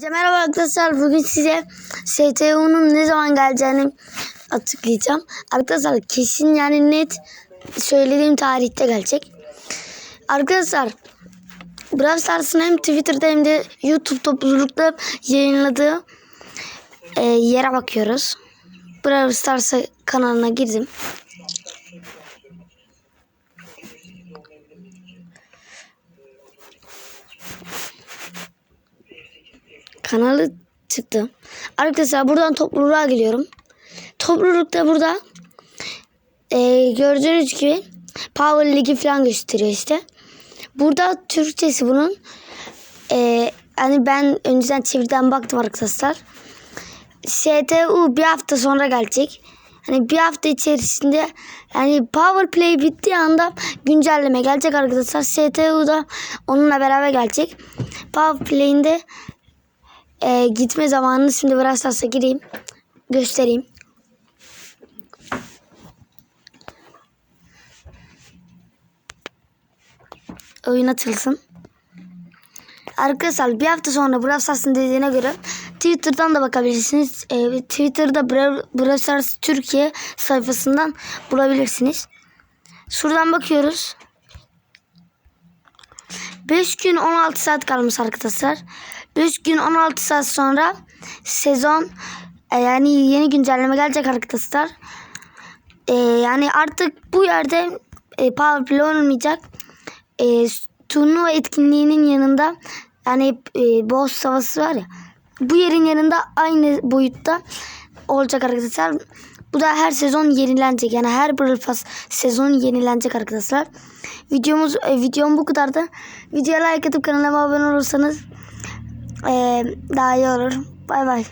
Merhaba arkadaşlar bugün size STU'nun ne zaman geleceğini açıklayacağım. Arkadaşlar kesin yani net söylediğim tarihte gelecek. Arkadaşlar Brawl Stars'ın hem Twitter'da hem de YouTube toplulukta yayınladığı e, yere bakıyoruz. Brawl Stars kanalına girdim. Kanalı çıktı. Arkadaşlar buradan topluluğa geliyorum. Toplulukta burada e, gördüğünüz gibi Power Ligi falan gösteriyor işte. Burada Türkçesi bunun. E, hani ben önceden çevirden baktım arkadaşlar. STU bir hafta sonra gelecek. Hani bir hafta içerisinde yani Power Play bittiği anda güncelleme gelecek arkadaşlar. STU da onunla beraber gelecek. Power Play'in de e, gitme zamanını şimdi Brawl Stars'a gireyim. Göstereyim. Oyun açılsın. Arkadaşlar bir hafta sonra Brawl Stars'ın dediğine göre Twitter'dan da bakabilirsiniz. E, Twitter'da Brawl Stars Türkiye sayfasından bulabilirsiniz. Şuradan bakıyoruz. 5 gün 16 saat kalmış arkadaşlar. 5 gün 16 saat sonra sezon e, yani yeni güncelleme gelecek arkadaşlar. E, yani artık bu yerde e, Power olmayacak. E, turnuva etkinliğinin yanında yani e, boss savaşı var ya. Bu yerin yanında aynı boyutta olacak arkadaşlar. Bu da her sezon yenilenecek. Yani her Brawl Pass sezonu yenilenecek arkadaşlar. Videomuz e, videom bu kadardı. Videoya like atıp kanalıma abone olursanız e, daha iyi olur. Bay bay.